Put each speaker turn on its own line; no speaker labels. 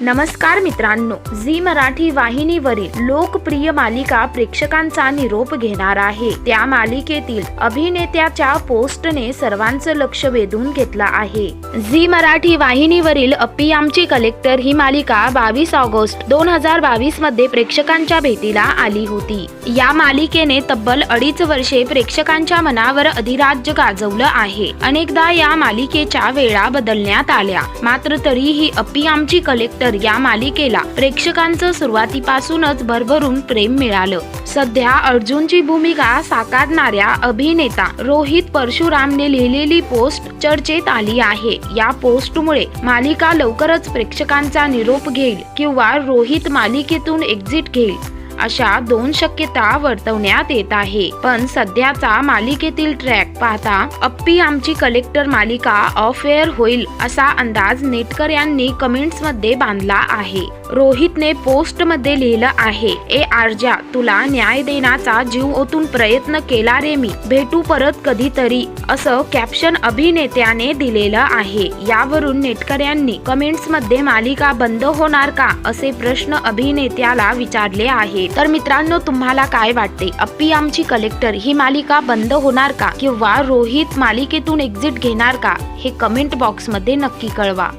नमस्कार मित्रांनो झी मराठी वाहिनीवरील लोकप्रिय मालिका प्रेक्षकांचा निरोप घेणार आहे. त्या मालिकेतील अभिनेत्याच्या पोस्टने सर्वांचं लक्ष वेधून घेतलं आहे. झी मराठी वाहिनीवरील अप्पी आमची कलेक्टर ही मालिका बावीस ऑगस्ट दोन हजार बावीसमध्ये प्रेक्षकांच्या भेटीला आली होती. या मालिकेने तब्बल अडीच वर्षे प्रेक्षकांच्या मनावर अधिराज्य गाजवलं आहे. अनेकदा या मालिकेच्या वेळा बदलण्यात आल्या. मात्र तरीही अप्पी आमची कलेक्टर या मालिकेला प्रेक्षकांचं सुरुवातीपासूनच भरभरून प्रेम मिळालं. सध्या अर्जुनची भूमिका साकारणाऱ्या अभिनेता रोहित परशुरामने लिहिलेली पोस्ट चर्चेत आली आहे. या पोस्टमुळे मालिका लवकरच प्रेक्षकांचा निरोप घेईल किंवा रोहित मालिकेतून एक्झिट घेईल. अशा दोन शक्यता वर्तवण्यात येत आहे. पण सध्याचा मालिकेतील ट्रॅक पाहता अप्पी आमची कलेक्टर मालिका ऑफ एअर होईल असा अंदाज नेटकर यांनी कमेंट्समध्ये बांधला आहे. रोहितने पोस्टमध्ये लिहिलं आहे ए आरजा तुला न्याय देण्याचा जीव ओतून प्रयत्न केला रे मी. भेटू परत कधीतरी असं कॅप्शन अभिनेत्याने दिलेलं आहे. यावरून नेटकर यांनी कमेंट्समध्ये मालिका बंद होणार का असे प्रश्न अभिनेत्याला विचारले आहे तर मित्रांनो तुम्हाला काय वाटते? अप्पी आमची कलेक्टर ही मालिका बंद होणार का? किंवा रोहित मालिकेतून एक्झिट घेणार का? हे कमेंट बॉक्समध्ये नक्की कळवा.